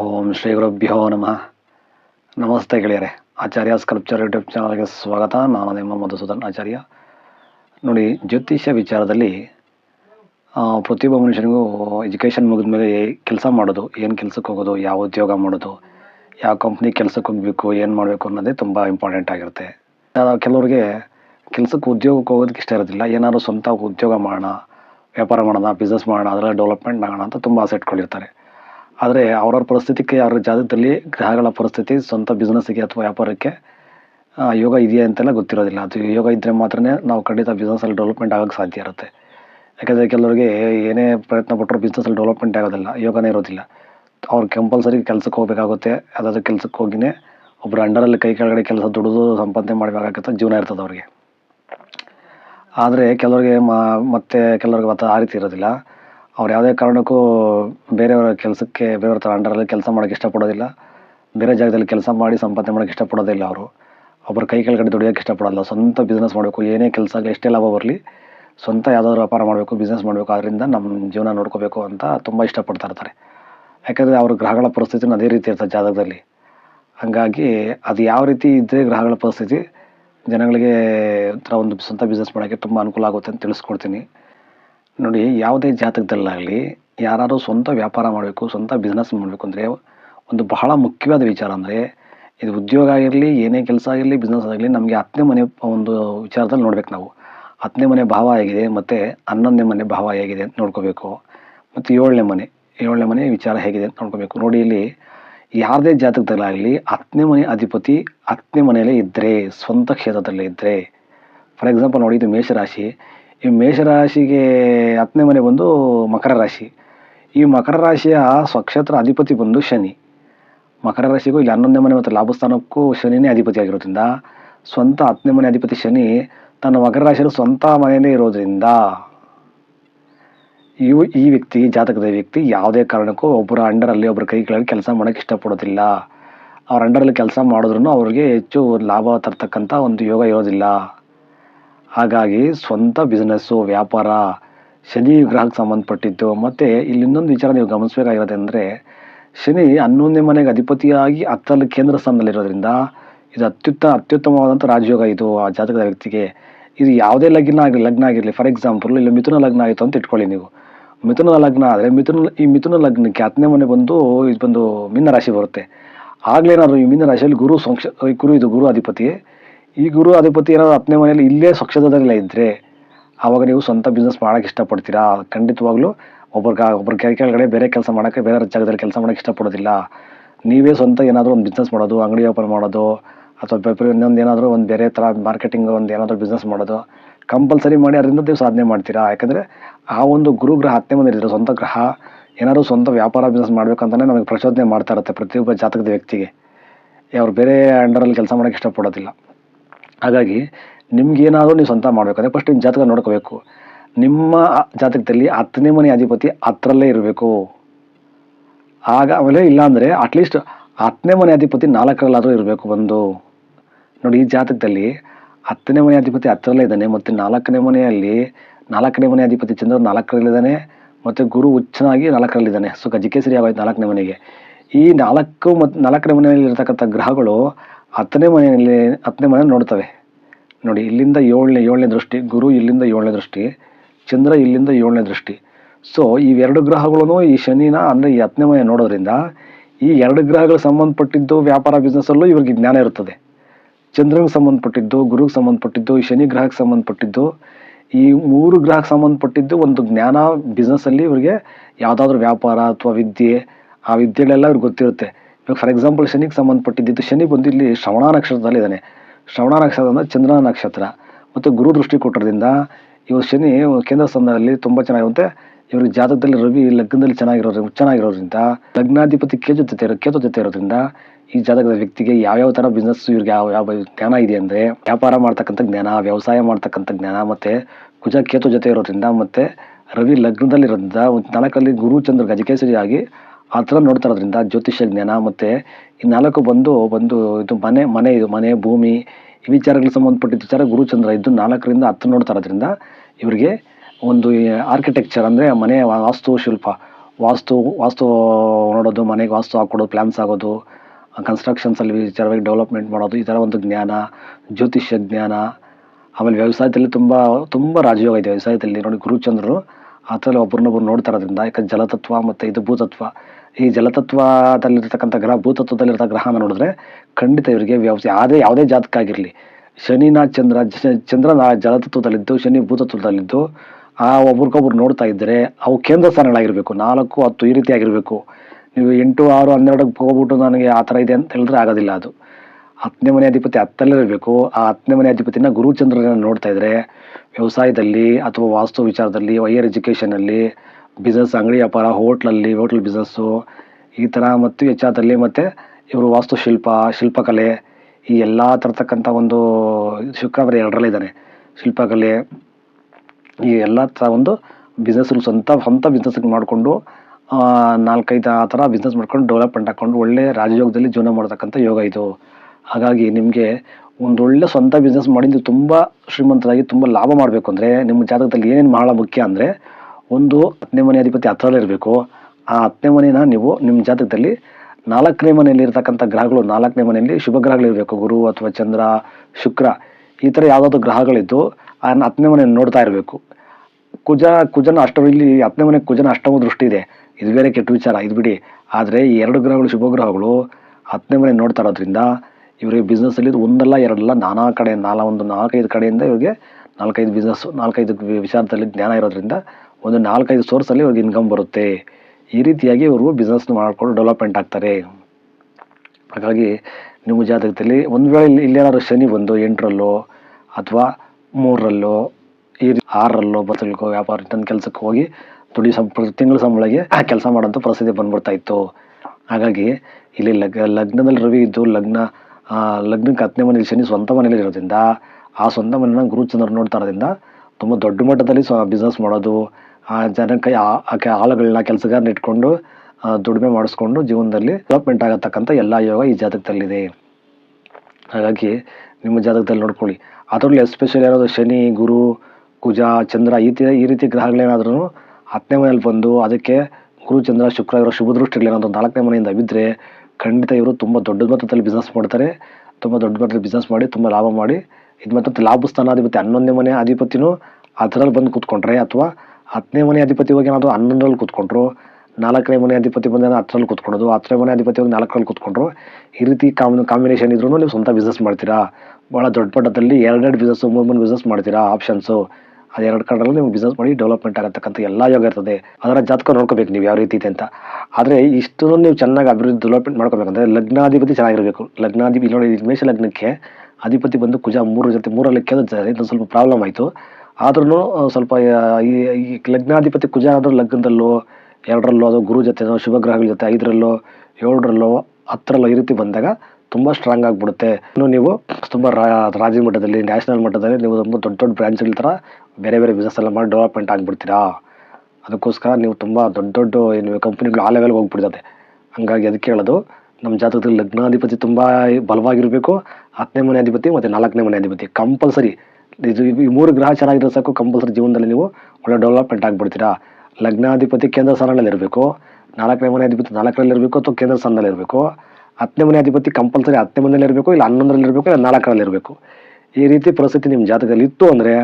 ಓಂ ಶ್ರೀ ಗುರುಭ್ಯೋ ನಮಃ. ನಮಸ್ತೆ ಗೆಳೆಯರೆ, ಆಚಾರ್ಯ ಸ್ಕಲ್ಪ್ಚರ್ ಯೂಟ್ಯೂಬ್ ಚಾನಲ್ಗೆ ಸ್ವಾಗತ. ನಾನು ನಿಮ್ಮ ಮಧುಸೂದನ್ ಆಚಾರ್ಯ. ನೋಡಿ, ಜ್ಯೋತಿಷ್ಯ ವಿಚಾರದಲ್ಲಿ ಪ್ರತಿಯೊಬ್ಬ ಮನುಷ್ಯನಿಗೂ ಎಜುಕೇಷನ್ ಮುಗಿದ ಮೇಲೆ ಕೆಲಸ ಮಾಡೋದು, ಏನು ಕೆಲಸಕ್ಕೆ ಹೋಗೋದು, ಯಾವ ಉದ್ಯೋಗ ಮಾಡೋದು, ಯಾವ ಕಂಪ್ನಿ ಕೆಲಸಕ್ಕೆ ಹೋಗಬೇಕು, ಏನು ಮಾಡಬೇಕು ಅನ್ನೋದೇ ತುಂಬ ಇಂಪಾರ್ಟೆಂಟ್ ಆಗಿರುತ್ತೆ. ಕೆಲವ್ರಿಗೆ ಕೆಲಸಕ್ಕೆ ಉದ್ಯೋಗಕ್ಕೆ ಹೋಗೋದಕ್ಕೆ ಇಷ್ಟ ಇರೋದಿಲ್ಲ. ಏನಾದರೂ ಸ್ವಂತ ಉದ್ಯೋಗ ಮಾಡೋಣ, ವ್ಯಾಪಾರ ಮಾಡೋಣ ಬಿಸ್ನೆಸ್ ಮಾಡೋಣ, ಅದರಲ್ಲಿ ಡೆವಲಪ್ಮೆಂಟ್ ಮಾಡೋಣ ಅಂತ ತುಂಬ ಆಸೆ ಇಟ್ಕೊಂಡಿರ್ತಾರೆ. ಆದರೆ ಅವ್ರವ್ರ ಪರಿಸ್ಥಿತಿಗೆ ಅವ್ರ ಜಾಗದಲ್ಲಿ ಗ್ರಹಗಳ ಪರಿಸ್ಥಿತಿ, ಸ್ವಂತ ಬಿಸ್ನೆಸ್ಸಿಗೆ ಅಥವಾ ವ್ಯಾಪಾರಕ್ಕೆ ಯೋಗ ಇದೆಯಾ ಅಂತೆಲ್ಲ ಗೊತ್ತಿರೋದಿಲ್ಲ. ಅದು ಯೋಗ ಇದ್ದರೆ ಮಾತ್ರ ನಾವು ಖಂಡಿತ ಬಿಸ್ನೆಸ್ಸಲ್ಲಿ ಡೆವಲಪ್ಮೆಂಟ್ ಆಗೋಕ್ಕೆ ಸಾಧ್ಯ ಇರುತ್ತೆ. ಯಾಕಂದರೆ ಕೆಲವರಿಗೆ ಏನೇ ಪ್ರಯತ್ನ ಪಟ್ಟರು ಬಿಸ್ನೆಸ್ಸಲ್ಲಿ ಡೆವಲಪ್ಮೆಂಟ್ ಆಗೋದಿಲ್ಲ, ಯೋಗನೇ ಇರೋದಿಲ್ಲ. ಅವ್ರು ಕಂಪಲ್ಸರಿ ಕೆಲಸಕ್ಕೆ ಹೋಗಬೇಕಾಗುತ್ತೆ. ಯಾವುದಾದ್ರೂ ಕೆಲಸಕ್ಕೆ ಹೋಗಿನೇ ಒಬ್ಬರು ಅಂಡರಲ್ಲಿ ಕೈ ಕೆಳಗಡೆ ಕೆಲಸ ದುಡಿದು ಸಂಪಾದನೆ ಮಾಡಬೇಕಾಗತ್ತೆ, ಜೀವನ ಇರ್ತದೆ ಅವ್ರಿಗೆ. ಆದರೆ ಕೆಲವರಿಗೆ ಮತ್ತೆ ಕೆಲವ್ರಿಗೆ ಮತ್ತೆ ಆ ರೀತಿ ಇರೋದಿಲ್ಲ. ಅವ್ರು ಯಾವುದೇ ಕಾರಣಕ್ಕೂ ಬೇರೆಯವರ ಕೆಲಸಕ್ಕೆ, ಬೇರೆಯವ್ರ ಥರ ಅಂಡರಲ್ಲಿ ಕೆಲಸ ಮಾಡೋಕ್ಕೆ ಇಷ್ಟಪಡೋದಿಲ್ಲ. ಬೇರೆ ಜಾಗದಲ್ಲಿ ಕೆಲಸ ಮಾಡಿ ಸಂಪಾದನೆ ಮಾಡೋಕ್ಕೆ ಇಷ್ಟಪಡೋದಿಲ್ಲ ಅವರು. ಒಬ್ಬರ ಕೈ ಕೆಳಗಡೆ ದುಡಿಯೋಕ್ಕೆ ಇಷ್ಟಪಡೋಲ್ಲ. ಸ್ವಂತ ಬಿಸ್ನೆಸ್ ಮಾಡಬೇಕು. ಏನೇ ಕೆಲಸ ಆಗಲಿ, ಎಷ್ಟೇ ಲಾಭ ಬರಲಿ, ಸ್ವಂತ ಯಾವುದಾದ್ರು ವ್ಯಾಪಾರ ಮಾಡಬೇಕು ಬಿಸ್ನೆಸ್ ಮಾಡಬೇಕು. ಅದರಿಂದ ನಮ್ಮ ಜೀವನ ನೋಡ್ಕೋಬೇಕು ಅಂತ ತುಂಬ ಇಷ್ಟಪಡ್ತಾ ಇರ್ತಾರೆ. ಯಾಕಂದರೆ ಅವ್ರ ಗ್ರಹಗಳ ಪರಿಸ್ಥಿತಿನ ಅದೇ ರೀತಿ ಇರ್ತದೆ ಜಾತಕದಲ್ಲಿ ಹಾಗಾಗಿ ಅದು ಯಾವ ರೀತಿ ಇದ್ದರೆ ಗ್ರಹಗಳ ಪರಿಸ್ಥಿತಿ ಜನಗಳಿಗೆ ಒಂಥರ ಒಂದು ಸ್ವಂತ ಬಿಸ್ನೆಸ್ ಮಾಡೋಕ್ಕೆ ತುಂಬ ಅನುಕೂಲ ಆಗುತ್ತೆ ಅಂತ ತಿಳಿಸ್ಕೊಡ್ತೀನಿ. ನೋಡಿ, ಯಾವುದೇ ಜಾತಕದಲ್ಲಾಗಲಿ ಯಾರಾದರೂ ಸ್ವಂತ ವ್ಯಾಪಾರ ಮಾಡಬೇಕು, ಸ್ವಂತ ಬಿಸ್ನೆಸ್ ಮಾಡಬೇಕು ಅಂದರೆ ಒಂದು ಬಹಳ ಮುಖ್ಯವಾದ ವಿಚಾರ ಅಂದರೆ ಇದು ಉದ್ಯೋಗ ಆಗಿರಲಿ, ಏನೇ ಕೆಲಸ ಆಗಿರಲಿ ಬಿಸ್ನೆಸ್ ಆಗಲಿ ನಮಗೆ ಹತ್ತನೇ ಮನೆ ಒಂದು ವಿಚಾರದಲ್ಲಿ ನೋಡ್ಬೇಕು ನಾವು. ಹತ್ತನೇ ಮನೆ ಭಾವ ಆಗಿದೆ, ಮತ್ತು ಹನ್ನೊಂದನೇ ಮನೆ ಭಾವ ಹೇಗಿದೆ ಅಂತ ನೋಡ್ಕೋಬೇಕು, ಮತ್ತು ಏಳನೇ ಮನೆ ಏಳನೇ ಮನೆ ವಿಚಾರ ಹೇಗಿದೆ ಅಂತ ನೋಡ್ಕೋಬೇಕು. ನೋಡಿ, ಇಲ್ಲಿ ಯಾರದೇ ಜಾತಕದಲ್ಲಾಗಲಿ ಹತ್ತನೇ ಮನೆ ಅಧಿಪತಿ ಹತ್ತನೇ ಮನೆಯಲ್ಲೇ ಇದ್ದರೆ ಸ್ವಂತ ಕ್ಷೇತ್ರದಲ್ಲೇ ಇದ್ದರೆ ಫಾರ್ ಎಕ್ಸಾಂಪಲ್ ನೋಡಿ, ಇದು ಮೇಷರಾಶಿ ಈ ಮೇಷರಾಶಿಗೆ ಹತ್ತನೇ ಮನೆ ಬಂದು ಮಕರ ರಾಶಿ. ಈ ಮಕರ ರಾಶಿಯ ಸ್ವಕ್ಷೇತ್ರ ಅಧಿಪತಿ ಬಂದು ಶನಿ. ಮಕರ ರಾಶಿಗೂ ಇಲ್ಲಿ ಹನ್ನೊಂದನೇ ಮನೆ ಮತ್ತು ಲಾಭಸ್ಥಾನಕ್ಕೂ ಶನಿನೇ ಅಧಿಪತಿ ಆಗಿರೋದ್ರಿಂದ ಸ್ವಂತ ಹತ್ತನೇ ಮನೆ ಅಧಿಪತಿ ಶನಿ ತನ್ನ ಮಕರ ರಾಶಿಯಲ್ಲಿ ಸ್ವಂತ ಮನೆಯಲ್ಲೇ ಇರೋದ್ರಿಂದ ಇವು ಈ ವ್ಯಕ್ತಿ ಜಾತಕದ ವ್ಯಕ್ತಿ ಯಾವುದೇ ಕಾರಣಕ್ಕೂ ಒಬ್ಬರ ಅಂಡರಲ್ಲಿ ಒಬ್ಬರ ಕೈ ಕೆಳಗೆ ಕೆಲಸ ಮಾಡೋಕ್ಕೆ ಇಷ್ಟಪಡೋದಿಲ್ಲ. ಅವ್ರ ಅಂಡರಲ್ಲಿ ಕೆಲಸ ಮಾಡಿದ್ರು ಅವ್ರಿಗೆ ಹೆಚ್ಚು ಲಾಭ ತರ್ತಕ್ಕಂಥ ಒಂದು ಯೋಗ ಇರೋದಿಲ್ಲ. ಹಾಗಾಗಿ ಸ್ವಂತ ಬಿಸ್ನೆಸ್ಸು ವ್ಯಾಪಾರ, ಶನಿ ಗ್ರಹಕ್ಕೆ ಸಂಬಂಧಪಟ್ಟಿದ್ದು, ಮತ್ತು ಇಲ್ಲಿ ಇನ್ನೊಂದು ವಿಚಾರ ನೀವು ಗಮನಿಸಬೇಕಾಗಿರೋದು ಅಂದರೆ ಶನಿ ಹನ್ನೊಂದನೇ ಮನೆಗೆ ಅಧಿಪತಿಯಾಗಿ ಹತ್ತರಲ್ಲಿ ಕೇಂದ್ರ ಸ್ಥಾನದಲ್ಲಿರೋದ್ರಿಂದ ಇದು ಅತ್ಯುತ್ತ ಅತ್ಯುತ್ತಮವಾದಂಥ ರಾಜಯೋಗ ಇದು ಆ ಜಾತಕದ ವ್ಯಕ್ತಿಗೆ. ಇದು ಯಾವುದೇ ಲಗ್ನ ಆಗಲಿ, ಲಗ್ನ ಆಗಿರಲಿ ಫಾರ್ ಎಕ್ಸಾಂಪಲ್ ಇಲ್ಲಿ ಮಿಥುನ ಲಗ್ನ ಆಯಿತು ಅಂತ ಇಟ್ಕೊಳ್ಳಿ ನೀವು. ಮಿಥುನ ಲಗ್ನ ಆದರೆ ಮಿಥುನ, ಈ ಮಿಥುನ ಲಗ್ನಕ್ಕೆ ಹತ್ತನೇ ಮನೆ ಬಂದು ಇದು ಬಂದು ಮೀನ ರಾಶಿ ಬರುತ್ತೆ ಆಗಲೇನಾದ್ರು ಈ ಮೀನ ರಾಶಿಯಲ್ಲಿ ಗುರು ಸಂಕ್ಷ, ಗುರು ಇದು ಗುರು ಅಧಿಪತಿ ಈ ಗುರು ಅಧಿಪತಿ ಏನಾದ್ರು ಹತ್ತನೇ ಮನೆಯಲ್ಲಿ ಇಲ್ಲೇ ಸ್ವಕ್ಷೇತ್ರದಲ್ಲೇ ಇದ್ದರೆ ಆವಾಗ ನೀವು ಸ್ವಂತ ಬಿಸ್ನೆಸ್ ಮಾಡೋಕ್ಕೆ ಇಷ್ಟಪಡ್ತೀರಾ? ಖಂಡಿತವಾಗ್ಲೂ ಒಬ್ಬರಿಗೆ ಒಬ್ಬರ ಕೆಳಗಡೆ ಬೇರೆ ಕೆಲಸ ಮಾಡೋಕ್ಕೆ, ಬೇರೆ ಜಾಗದಲ್ಲಿ ಕೆಲಸ ಮಾಡೋಕ್ಕೆ ಇಷ್ಟಪಡೋದಿಲ್ಲ. ನೀವೇ ಸ್ವಂತ ಏನಾದರೂ ಒಂದು ಬಿಸ್ನೆಸ್ ಮಾಡೋದು, ಅಂಗಡಿ ಓಪನ್ ಮಾಡೋದು, ಅಥವಾ ಪೇಪರ್ ಇನ್ನೊಂದು ಏನಾದರೂ ಒಂದು ಬೇರೆ ಥರ ಮಾರ್ಕೆಟಿಂಗ್ ಒಂದು ಏನಾದರೂ ಬಿಸ್ನೆಸ್ ಮಾಡೋದು ಕಂಪಲ್ಸರಿ ಮಾಡಿ ಅದರಿಂದ ನೀವು ಸಾಧನೆ ಮಾಡ್ತೀರಾ? ಯಾಕಂದರೆ ಆ ಒಂದು ಗುರು ಗ್ರಹ ಹತ್ತನೇ ಮನೆ ಇದ್ದರೆ ಸ್ವಂತ ಗ್ರಹ ಏನಾದರೂ ಸ್ವಂತ ವ್ಯಾಪಾರ ಬಿಸ್ನೆಸ್ ಮಾಡಬೇಕಂತಲೇ ನಮಗೆ ಪ್ರಚೋದನೆ ಮಾಡ್ತಾ ಇರುತ್ತೆ ಪ್ರತಿಯೊಬ್ಬ ಜಾತಕದ ವ್ಯಕ್ತಿಗೆ. ಅವ್ರು ಬೇರೆ ಅಂಡರಲ್ಲಿ ಕೆಲಸ ಮಾಡೋಕ್ಕೆ ಇಷ್ಟಪಡೋದಿಲ್ಲ. ಹಾಗಾಗಿ ನಿಮ್ಗೇನಾದರೂ ನೀವು ಸ್ವಂತ ಮಾಡಬೇಕಂದ್ರೆ ಫಸ್ಟ್ ನಿಮ್ಮ ಜಾತಕ ನೋಡ್ಕೋಬೇಕು. ನಿಮ್ಮ ಜಾತಕದಲ್ಲಿ ಹತ್ತನೇ ಮನೆ ಅಧಿಪತಿ ಹತ್ತರಲ್ಲೇ ಇರಬೇಕು. ಆಗ ಆಮೇಲೆ ಇಲ್ಲಾಂದರೆ ಅಟ್ಲೀಸ್ಟ್ ಹತ್ತನೇ ಮನೆ ಅಧಿಪತಿ ನಾಲ್ಕರಲ್ಲಾದರೂ ಇರಬೇಕು ಬಂದು ನೋಡಿ, ಈ ಜಾತಕದಲ್ಲಿ ಹತ್ತನೇ ಮನೆ ಅಧಿಪತಿ ಹತ್ತರಲ್ಲೇ ಇದ್ದಾನೆ, ಮತ್ತು ನಾಲ್ಕನೇ ಮನೆಯಲ್ಲಿ ನಾಲ್ಕನೇ ಮನೆ ಅಧಿಪತಿ ಚಂದ್ರ ನಾಲ್ಕರಲ್ಲಿದ್ದಾನೆ, ಮತ್ತು ಗುರು ಹುಚ್ಚನಾಗಿ ನಾಲ್ಕರಲ್ಲಿದ್ದಾನೆ. ಸೊ ಗಜಿಕೆ ಆಗೋಯ್ತು ನಾಲ್ಕನೇ ಮನೆಗೆ. ಈ ನಾಲ್ಕು ಮತ್ತು ನಾಲ್ಕನೇ ಮನೆಯಲ್ಲಿ ಇರತಕ್ಕಂಥ ಗ್ರಹಗಳು ಹತ್ತನೇ ಮನೆಯಲ್ಲಿ, ಹತ್ತನೇ ಮನೆ ನೋಡ್ತವೆ. ನೋಡಿ, ಇಲ್ಲಿಂದ ಏಳನೇ ಏಳನೇ ದೃಷ್ಟಿ, ಗುರು ಇಲ್ಲಿಂದ ಏಳನೇ ದೃಷ್ಟಿ, ಚಂದ್ರ ಇಲ್ಲಿಂದ ಏಳನೇ ದೃಷ್ಟಿ. ಸೊ ಇವೆರಡು ಗ್ರಹಗಳೂ ಈ ಶನಿನ, ಅಂದರೆ ಈ ಹತ್ತನೇ ಮನೆ ನೋಡೋದ್ರಿಂದ, ಈ ಎರಡು ಗ್ರಹಗಳು ಸಂಬಂಧಪಟ್ಟಿದ್ದು ವ್ಯಾಪಾರ ಬಿಸ್ನೆಸ್ಸಲ್ಲೂ ಇವ್ರಿಗೆ ಜ್ಞಾನ ಇರುತ್ತದೆ ಚಂದ್ರನಿಗೆ ಸಂಬಂಧಪಟ್ಟಿದ್ದು, ಗುರುಗೆ ಸಂಬಂಧಪಟ್ಟಿದ್ದು, ಈ ಶನಿ ಗ್ರಹಕ್ಕೆ ಸಂಬಂಧಪಟ್ಟಿದ್ದು, ಈ ಮೂರು ಗ್ರಹಕ್ಕೆ ಸಂಬಂಧಪಟ್ಟಿದ್ದು ಒಂದು ಜ್ಞಾನ ಬಿಸ್ನೆಸ್ಸಲ್ಲಿ ಇವ್ರಿಗೆ ಯಾವುದಾದ್ರೂ ವ್ಯಾಪಾರ ಅಥವಾ ವಿದ್ಯೆ, ಆ ವಿದ್ಯೆಗಳೆಲ್ಲ ಇವ್ರಿಗೆ ಗೊತ್ತಿರುತ್ತೆ. ಫಾರ್ ಎಕ್ಸಾಂಪಲ್ ಶನಿಗೆ ಸಂಬಂಧಪಟ್ಟಿದ್ದು ಶನಿ ಬಂದು ಇಲ್ಲಿ ಶ್ರವಣ ನಕ್ಷತ್ರದಲ್ಲಿ ಇದ್ದಾನೆ. ಶ್ರವಣ ನಕ್ಷತ್ರ ಅಂದರೆ ಚಂದ್ರ ನಕ್ಷತ್ರ. ಮತ್ತು ಗುರು ದೃಷ್ಟಿ ಇವರು ಶನಿ ಕೇಂದ್ರ ಸ್ಥಾನದಲ್ಲಿ ತುಂಬ ಚೆನ್ನಾಗಿರುತ್ತೆ. ಇವ್ರಿಗೆ ಜಾತಕದಲ್ಲಿ ರವಿ ಲಗ್ನದಲ್ಲಿ ಚೆನ್ನಾಗಿರೋದ್ರಿಂದ ಚೆನ್ನಾಗಿರೋದ್ರಿಂದ, ಲಗ್ನಾಧಿಪತಿ ಕೇತು ಜೊತೆ ಇರೋ, ಕೇತು ಜೊತೆ ಇರೋದ್ರಿಂದ ಈ ಜಾತಕದ ವ್ಯಕ್ತಿಗೆ ಯಾವ್ಯಾವ ಥರ ಬಿಸ್ನೆಸ್ ಇವ್ರಿಗೆ ಯಾವ ಯಾವ ಜ್ಞಾನ ಇದೆ ಅಂದರೆ ವ್ಯಾಪಾರ ಮಾಡ್ತಕ್ಕಂಥ ಜ್ಞಾನ, ವ್ಯವಸಾಯ ಮಾಡ್ತಕ್ಕಂಥ ಜ್ಞಾನ, ಮತ್ತು ಕುಜ ಕೇತು ಜೊತೆ ಇರೋದ್ರಿಂದ, ಮತ್ತು ರವಿ ಲಗ್ನದಲ್ಲಿರೋದ್ರಿಂದ ಒಂದು ನಾಲ್ಕಲ್ಲಿ ಗುರು ಚಂದ್ರ ಆಗಿ ಆ ಥರ ನೋಡ್ತಾ ಇರೋದ್ರಿಂದ ಜ್ಯೋತಿಷ್ಯ ಜ್ಞಾನ ಮತ್ತು ಈ ನಾಲ್ಕು ಬಂದು ಒಂದು ಇದು ಮನೆ ಮನೆ ಇದು ಮನೆ, ಭೂಮಿ ಈ ವಿಚಾರಗಳಿಗೆ ಸಂಬಂಧಪಟ್ಟಿದ್ದ ವಿಚಾರ ಗುರುಚಂದ್ರ ಇದ್ದು ನಾಲ್ಕರಿಂದ ಹತ್ತು ನೋಡ್ತಾ ಇರೋದ್ರಿಂದ ಇವರಿಗೆ ಒಂದು ಆರ್ಕಿಟೆಕ್ಚರ್ ಅಂದರೆ ಮನೆ ವಾಸ್ತು ಶಿಲ್ಪ. ವಾಸ್ತು ವಾಸ್ತು ನೋಡೋದು, ಮನೆಗೆ ವಾಸ್ತು ಹಾಕ್ಕೊಡೋದು ಪ್ಲ್ಯಾನ್ಸ್ ಆಗೋದು ಕನ್ಸ್ಟ್ರಕ್ಷನ್ಸಲ್ಲಿ ವಿಚಾರವಾಗಿ ಡೆವಲಪ್ಮೆಂಟ್ ಮಾಡೋದು, ಈ ಥರ ಒಂದು ಜ್ಞಾನ, ಜ್ಯೋತಿಷ್ಯ ಜ್ಞಾನ, ಆಮೇಲೆ ವ್ಯವಸಾಯದಲ್ಲಿ ತುಂಬ ತುಂಬ ರಾಜಯೋಗ ಇದೆ ವ್ಯವಸಾಯದಲ್ಲಿ. ನೋಡಿ ಗುರುಚಂದ್ರರು ಆ ಥರ ಒಬ್ರನ್ನೊಬ್ರು ನೋಡ್ತಾ ಇರೋದ್ರಿಂದ ಯಾಕಂದ್ರೆ ಜಲತತ್ವ ಮತ್ತು ಇದು ಭೂತತ್ವ ಈ ಜಲತತ್ವದಲ್ಲಿರ್ತಕ್ಕಂಥ ಗ್ರಹ ಭೂತತ್ವದಲ್ಲಿರೋ ಗ್ರಹನ ನೋಡಿದ್ರೆ ಖಂಡಿತ ಇವರಿಗೆ ವ್ಯವಸ್ಥೆ ಯಾವುದೇ ಯಾವುದೇ ಜಾತಕ ಆಗಿರಲಿ ಶನಿನ ಚಂದ್ರ ಚಂದ್ರ ಜಲತತ್ವದಲ್ಲಿದ್ದು, ಶನಿ ಭೂತತ್ವದಲ್ಲಿದ್ದು, ಆ ಒಬ್ರಿಗೊಬ್ರು ನೋಡ್ತಾ ಇದ್ದರೆ ಅವು ಕೇಂದ್ರ ಸ್ಥಾನಗಳಾಗಿರಬೇಕು. ನಾಲ್ಕು, ಹತ್ತು ಈ ರೀತಿ ಆಗಿರಬೇಕು ನೀವು ಎಂಟು, ಆರು, ಹನ್ನೆರಡಕ್ಕೆ ಹೋಗ್ಬಿಟ್ಟು ನನಗೆ ಆ ಥರ ಇದೆ ಅಂತ ಹೇಳಿದ್ರೆ ಆಗೋದಿಲ್ಲ ಅದು. ಹತ್ತನೇ ಮನೆ ಅಧಿಪತಿ ಹತ್ತಲ್ಲಿರಬೇಕು ಆ ಹತ್ತನೇ ಮನೆ ಅಧಿಪತಿನ ಗುರುಚಂದ್ರನ ನೋಡ್ತಾ ಇದ್ದರೆ, ವ್ಯವಸಾಯದಲ್ಲಿ ಅಥವಾ ವಾಸ್ತು ವಿಚಾರದಲ್ಲಿ ಹೈಯರ್ ಎಜುಕೇಷನಲ್ಲಿ ಬಿಸ್ನೆಸ್ ಅಂಗಡಿ, ವ್ಯಾಪಾರ, ಹೋಟ್ಲಲ್ಲಿ, ಹೋಟ್ಲ್ ಬಿಸ್ನೆಸ್ಸು ಈ ಥರ ಮತ್ತು ಹೆಚ್ಚಾದಲ್ಲಿ ಮತ್ತು ಇವರು ವಾಸ್ತುಶಿಲ್ಪ, ಶಿಲ್ಪಕಲೆ, ಈ ಎಲ್ಲ ತರತಕ್ಕಂಥ ಒಂದು ಶುಕ್ರವಾರ ಎರಡರಲ್ಲಿ ಎರಡರಲ್ಲಿದ್ದಾನೆ ಶಿಲ್ಪಕಲೆ, ಈ ಎಲ್ಲ ಥರ ಒಂದು ಬಿಸ್ನೆಸ್ ಸ್ವಂತ ಸ್ವಂತ ಬಿಸ್ನೆಸ್ ಮಾಡಿಕೊಂಡು ನಾಲ್ಕೈದು ಆ ಥರ ಬಿಸ್ನೆಸ್ ಮಾಡ್ಕೊಂಡು ಡೆವಲಪ್ಮೆಂಟ್ ಹಾಕೊಂಡು ಒಳ್ಳೆ ರಾಜಯೋಗದಲ್ಲಿ ಜೀವನ ಮಾಡ್ತಕ್ಕಂಥ ಯೋಗ ಇದು. ಹಾಗಾಗಿ ನಿಮಗೆ ಒಂದೊಳ್ಳೆ ಸ್ವಂತ ಬಿಸ್ನೆಸ್ ಮಾಡಿ ನೀವು ತುಂಬ ಶ್ರೀಮಂತರಾಗಿ ತುಂಬ ಲಾಭ ಮಾಡಬೇಕು ಅಂದರೆ, ನಿಮ್ಮ ಜಾತಕದಲ್ಲಿ ಏನೇನು ಬಹಳ ಮುಖ್ಯ ಅಂದರೆ ಒಂದು ಹತ್ತನೇ ಮನೆ ಅಧಿಪತಿ ಹತ್ರಲ್ಲೇ ಇರಬೇಕು. ಆ ಹತ್ತನೇ ಮನೇನ ನೀವು ನಿಮ್ಮ ಜಾತಕದಲ್ಲಿ ನಾಲ್ಕನೇ ಮನೆಯಲ್ಲಿ ಇರ್ತಕ್ಕಂಥ ಗ್ರಹಗಳು, ನಾಲ್ಕನೇ ಮನೆಯಲ್ಲಿ ಶುಭ ಗ್ರಹಗಳಿರಬೇಕು ಗುರು ಅಥವಾ ಚಂದ್ರ, ಶುಕ್ರ ಈ ಥರ ಯಾವುದಾದ್ರು ಗ್ರಹಗಳಿದ್ದು ಆ ಹತ್ತನೇ ಮನೆಯನ್ನು ನೋಡ್ತಾ ಇರಬೇಕು. ಕುಜ, ಕುಜನ ಅಷ್ಟ ಇಲ್ಲಿ ಹತ್ತನೇ ಮನೆ ಕುಜನ ಅಷ್ಟಮ ದೃಷ್ಟಿ ಇದೆ. ಇದು ಬೇರೆ ಕೆಟ್ಟ ವಿಚಾರ, ಇದು ಬಿಡಿ. ಆದರೆ ಈ ಎರಡು ಗ್ರಹಗಳು ಶುಭ ಗ್ರಹಗಳು ಹತ್ತನೇ ಮನೆ ನೋಡ್ತಾ ಇರೋದ್ರಿಂದ ಇವರಿಗೆ ಬಿಸ್ನೆಸ್ಸಲ್ಲಿ ಒಂದಲ್ಲ, ಎರಡಲ್ಲ, ನಾನಾ ಕಡೆ, ನಾಲ ಒಂದು, ನಾಲ್ಕೈದು ಕಡೆಯಿಂದ ಇವರಿಗೆ ನಾಲ್ಕೈದು ಬಿಸ್ನೆಸ್ಸು ನಾಲ್ಕೈದು ವಿಚಾರದಲ್ಲಿ ಜ್ಞಾನ ಇರೋದ್ರಿಂದ ಒಂದು ನಾಲ್ಕೈದು ಸೋರ್ಸಲ್ಲಿ ಅವ್ರಿಗೆ ಇನ್ಕಮ್ ಬರುತ್ತೆ. ಈ ರೀತಿಯಾಗಿ ಅವರು ಬಿಸ್ನೆಸ್ ಮಾಡ್ಕೊಂಡು ಡೆವಲಪ್ಮೆಂಟ್ ಆಗ್ತಾರೆ. ಹಾಗಾಗಿ ನಿಮ್ಮ ಜಾತಕದಲ್ಲಿ ಒಂದು ವೇಳೆ ಇಲ್ಲಿ ಇಲ್ಲೇನಾದ್ರು ಶನಿ ಬಂದು ಎಂಟರಲ್ಲೋ ಅಥವಾ ಮೂರರಲ್ಲೋ ಈ ಆರರಲ್ಲೋ ಬಸ್ಗಳಿಗೋ ವ್ಯಾಪಾರ ತನ್ನ ಕೆಲಸಕ್ಕೆ ಹೋಗಿ ದುಡಿ ಸಂ ತಿಂಗಳ ಸಂಬಳಗೆ ಕೆಲಸ ಮಾಡೋಂಥ ಪರಿಸ್ಥಿತಿ ಬಂದ್ಬಿಡ್ತಾ ಇತ್ತು. ಹಾಗಾಗಿ ಇಲ್ಲಿ ಲಗ್, ಲಗ್ನದಲ್ಲಿ ರವಿ ಇದ್ದು ಲಗ್ನ ಲಗ್ನಕ್ಕೆ ಹತ್ತನೇ ಮನೇಲಿ ಶನಿ ಸ್ವಂತ ಮನೇಲಿ ಇರೋದ್ರಿಂದ ಆ ಸ್ವಂತ ಮನೇನ ಗುರುಚಂದ್ರ ನೋಡ್ತಾ ಇರೋದ್ರಿಂದ ತುಂಬ ದೊಡ್ಡ ಮಟ್ಟದಲ್ಲಿ ಸೊ ಬಿಸ್ನೆಸ್ ಮಾಡೋದು, ಆ ಆ- ಆಕೆ ಆಳುಗಳನ್ನ ಕೆಲಸಗಾರನ ಇಟ್ಕೊಂಡು ದುಡಿಮೆ ಮಾಡಿಸ್ಕೊಂಡು ಜೀವನದಲ್ಲಿ ಡೆವಲಪ್ಮೆಂಟ್ ಆಗತಕ್ಕಂಥ ಎಲ್ಲ ಯೋಗ ಈ ಜಾತಕದಲ್ಲಿದೆ. ಹಾಗಾಗಿ ನಿಮ್ಮ ಜಾತಕದಲ್ಲಿ ನೋಡ್ಕೊಳ್ಳಿ. ಅದರಲ್ಲೂ ಎಸ್ಪೆಷಲಿ ಏನಾದರೂ ಶನಿ, ಗುರು, ಕುಜ, ಚಂದ್ರ ಈ ತಿ, ಈ ರೀತಿ ಗ್ರಹಗಳೇನಾದ್ರೂ ಹತ್ತನೇ ಮನೆಯಲ್ಲಿ ಬಂದು ಅದಕ್ಕೆ ಗುರು, ಚಂದ್ರ, ಶುಕ್ರ ಇರೋ ದೃಷ್ಟಿಗಳೇನಾದ್ರು ನಾಲ್ಕನೇ ಮನೆಯಿಂದ ಬಿದ್ದರೆ ಖಂಡಿತ ಇವರು ತುಂಬ ದೊಡ್ಡ ಮಟ್ಟದಲ್ಲಿ ಬಿಸ್ನೆಸ್ ಮಾಡ್ತಾರೆ. ತುಂಬ ದೊಡ್ಡ ಮಟ್ಟದಲ್ಲಿ ಬಿಸ್ನೆಸ್ ಮಾಡಿ, ತುಂಬ ಲಾಭ ಮಾಡಿ ಇದು ಮತ್ತೆ ಲಾಭ ಸ್ಥಾನಾಧಿಪತಿ ಹನ್ನೊಂದನೇ ಮನೆ ಅಧಿಪತಿನೂ ಅದರಲ್ಲಿ ಬಂದು ಕೂತ್ಕೊಂಡ್ರೆ ಅಥವಾ ಹತ್ತನೇ ಮನೆ ಅಧಿಪತಿ ಹೋಗಿ ಏನಾದರೂ ಹನ್ನೊಂದರಲ್ಲಿ ಕೂತ್ಕೊಂಡ್ರು, ನಾಲ್ಕನೇ ಮನೆ ಅಧಿಪತಿ ಬಂದ ಹತ್ತರಲ್ಲಿ ಕೂತ್ಕೊಳ್ಳೋದು, ಹತ್ತನೇ ಮನೆ ಅಧಿಪತಿ ಹೋಗಿ ನಾಲ್ಕರಲ್ಲಿ ಕೂತ್ಕೊಂಡ್ರು, ಈ ರೀತಿ ಕಾಮ್ ಕಾಂಬಿನೇಷನ್ ಇದ್ರೂ ನೀವು ಸ್ವಂತ ಬಿಸ್ನೆಸ್ ಮಾಡ್ತೀರಾ? ಭಾಳ ದೊಡ್ಡ ಮಟ್ಟದಲ್ಲಿ ಎರಡೆರಡು ಬಿಸ್ನೆಸ್ ಮೂರು ಮೂರು ಬಿಸ್ನೆಸ್ ಮಾಡ್ತೀರಾ? ಆಪ್ಷನ್ಸು ಅದು ಎರಡು ಕಡೆಯಲ್ಲಿ ನೀವು ಬಿಸ್ನೆಸ್ ಮಾಡಿ ಡೆವಲಪ್ಮೆಂಟ್ ಆಗತಕ್ಕಂಥ ಎಲ್ಲ ಯೋಗ ಇರ್ತದೆ. ಅದರ ಜಾತಕ ನೋಡ್ಕೋಬೇಕು ನೀವು ಯಾವ ರೀತಿ ಇದೆ ಅಂತ. ಆದರೆ ಇಷ್ಟನ್ನು ನೀವು ಚೆನ್ನಾಗಿ ಅಭಿವೃದ್ಧಿ ಡೆವಲಪ್ಮೆಂಟ್ ಮಾಡ್ಕೋಬೇಕಂದ್ರೆ ಲಗ್ನಾಧಿಪತಿ ಚೆನ್ನಾಗಿರಬೇಕು. ಲಗ್ನಾಧಿಪತಿ ನೋಡಿ ಮೇಷ ಲಗ್ನಕ್ಕೆ ಅಧಿಪತಿ ಬಂದು ಕುಜ ಮೂರು ಜೊತೆ ಮೂರಲ್ಲಿ ಕೇಳಿದ್ರೆ ಇದೊಂದು ಸ್ವಲ್ಪ ಪ್ರಾಬ್ಲಮ್ ಆಯಿತು. ಆದ್ರೂ ಸ್ವಲ್ಪ ಈ ಲಗ್ನಾಧಿಪತಿ ಕುಜ ಆದರೂ ಲಗ್ನದಲ್ಲೋ, ಎರಡರಲ್ಲೋ, ಅದು ಗುರು ಜೊತೆ ಶುಭಗ್ರಹಗಳ ಜೊತೆ, ಐದರಲ್ಲೋ, ಏಳರಲ್ಲೋ, ಹತ್ತರಲ್ಲೋ ಈ ರೀತಿ ಬಂದಾಗ ತುಂಬ ಸ್ಟ್ರಾಂಗ್ ಆಗಿಬಿಡುತ್ತೆ. ಇನ್ನು ನೀವು ತುಂಬ ರಾಜ್ಯ ಮಟ್ಟದಲ್ಲಿ ನ್ಯಾಷನಲ್ ಮಟ್ಟದಲ್ಲಿ ನೀವು ತುಂಬ ದೊಡ್ಡ ದೊಡ್ಡ ಬ್ರ್ಯಾಂಚ್ಗಳ ಥರ ಬೇರೆ ಬೇರೆ ಬಿಸ್ನೆಸ್ ಎಲ್ಲ ಮಾಡಿ ಡೆವಲಪ್ಮೆಂಟ್ ಆಗಿಬಿಡ್ತೀರಾ? ಅದಕ್ಕೋಸ್ಕರ ನೀವು ತುಂಬ ದೊಡ್ಡ ದೊಡ್ಡ, ಏನು ಕಂಪ್ನಿಗಳು ಆ ಲೆವೆಲ್ಗೆ ಹೋಗ್ಬಿಡ್ತದೆ ಹಂಗಾಗಿ ಅದಕ್ಕೆ ಹೇಳೋದು ನಮ್ಮ ಜಾತಕದಲ್ಲಿ ಲಗ್ನಾಧಿಪತಿ ತುಂಬ ಬಲವಾಗಿರಬೇಕು. ಹತ್ತನೇ ಮನೆ ಅಧಿಪತಿ ಮತ್ತು ನಾಲ್ಕನೇ ಮನೆ ಅಧಿಪತಿ. ಕಂಪಲ್ಸರಿ. ಇದು ಈ ಮೂರು ಗ್ರಹ ಚೆನ್ನಾಗಿರೋ ಸಾಕು, ಕಂಪಲ್ಸರಿ ಜೀವನದಲ್ಲಿ ನೀವು ಒಳ್ಳೆ ಡೆವಲಪ್ಮೆಂಟ್ ಆಗಿಬಿಡ್ತೀರಾ. ಲಗ್ನಾಧಿಪತಿ ಕೇಂದ್ರ ಸ್ಥಾನದಲ್ಲಿ ಇರಬೇಕು ನಾಲ್ಕನೇ ಮನೆ ಅಧಿಪತಿ ನಾಲ್ಕರಲ್ಲಿ ಇರಬೇಕು ಅಥವಾ ಕೇಂದ್ರ ಸ್ಥಾನದಲ್ಲಿ ಇರಬೇಕು ಹತ್ತನೇ ಮನೆ ಅಧಿಪತಿ ಕಂಪಲ್ಸರಿ ಹತ್ತನೇ ಮನೆಯಲ್ಲಿ ಇರಬೇಕು ಇಲ್ಲ ಹನ್ನೊಂದರಲ್ಲಿ ಇರಬೇಕು ಇಲ್ಲ ನಾಲ್ಕರಲ್ಲಿ ಇರಬೇಕು ಈ ರೀತಿ ಪರಿಸ್ಥಿತಿ ನಿಮ್ಮ ಜಾತಕದಲ್ಲಿ ಇತ್ತು ಅಂದರೆ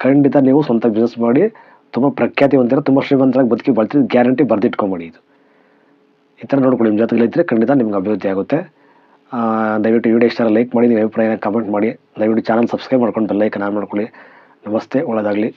ಖಂಡಿತ ನೀವು ಸ್ವಂತ ಬಿಸ್ನೆಸ್ ಮಾಡಿ ತುಂಬ ಪ್ರಖ್ಯಾತಿ ಹೊಂದಿರ ತುಂಬ ಶ್ರೀಮಂತರಾಗಿ ಬದುಕಿ ಬರ್ತೀವಿ ಗ್ಯಾರಂಟಿ ಬರೆದಿಟ್ಕೊಂಬಿಡಿ ಇದು. ಈ ಥರ ನೋಡ್ಕೊಳ್ಳಿ, ನಿಮ್ಮ ಇದ್ದರೆ ಖಂಡಿತ ನಿಮ್ಗೆ ಅಭಿವೃದ್ಧಿ ಆಗುತ್ತೆ. ದಯವಿಟ್ಟು ವಿಡಿಯೋ ಇಷ್ಟ ಲೈಕ್ ಮಾಡಿ, ನಿಮ್ಮ ಅಭಿಪ್ರಾಯನ ಕಮೆಂಟ್ ಮಾಡಿ. ದಯವಿಟ್ಟು ಚಾನಲ್ ಸಬ್ಸ್ಕ್ರೈಬ್ ಮಾಡ್ಕೊಂಡು ಬೆಲ್ಲೈಕನ್ ಆನ್ ಮಾಡ್ಕೊಳ್ಳಿ. ನಮಸ್ತೆ ಒಳ್ಳೆಯದಾಗಲಿ